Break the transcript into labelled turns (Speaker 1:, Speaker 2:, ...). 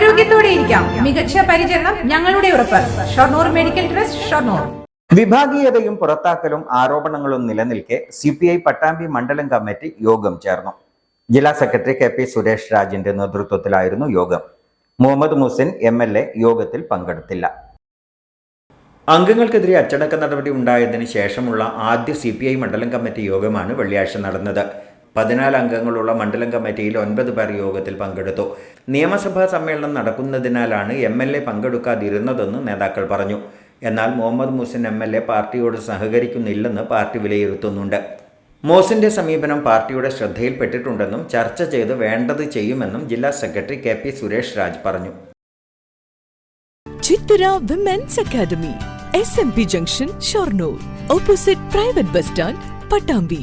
Speaker 1: ആരോഗ്യത്തോടെ ഇരിക്കാം. മികച്ച പരിചരണം ഞങ്ങളുടെ ഉറപ്പ്. Shoranur medical trust Shoranur.
Speaker 2: വിഭാഗീയതയും പുറത്താക്കലും ആരോപണങ്ങളും നിലനിൽക്കെ സി പി ഐ പട്ടാമ്പി മണ്ഡലം കമ്മിറ്റി യോഗം ചേർന്നു. ജില്ലാ സെക്രട്ടറി കെ പി സുരേഷ് രാജിന്റെ നേതൃത്വത്തിലായിരുന്നു യോഗം. Muhammad Muhsin M L A യോഗത്തിൽ പങ്കെടുത്തില്ല. അംഗങ്ങൾക്കെതിരെ അച്ചടക്ക നടപടി ഉണ്ടായതിനു ശേഷമുള്ള ആദ്യ സി പി ഐ മണ്ഡലം കമ്മിറ്റി യോഗമാണ് വെള്ളിയാഴ്ച നടന്നത്. പതിനാല് അംഗങ്ങളുള്ള മണ്ഡലം കമ്മിറ്റിയിൽ ഒൻപത് പേർ യോഗത്തിൽ പങ്കെടുത്തു. നിയമസഭാ സമ്മേളനം നടക്കുന്നതിനാലാണ് എം എൽ എ പങ്കെടുക്കാതിരുന്നതെന്ന് നേതാക്കൾ പറഞ്ഞു. എന്നാൽ Muhammad Musin M L A പാർട്ടിയോട് സഹകരിക്കുന്നില്ലെന്ന് പാർട്ടി വിലയിരുത്തുന്നുണ്ട്. മോസിന്റെ സമീപനം പാർട്ടിയുടെ ശ്രദ്ധയിൽപ്പെട്ടിട്ടുണ്ടെന്നും ചർച്ച ചെയ്ത് വേണ്ടത് ചെയ്യുമെന്നും ജില്ലാ secretary K P Suresh Raj പറഞ്ഞു.
Speaker 3: Chithura women's academy S M P junction Shoranur opposite private bus stand Pattambi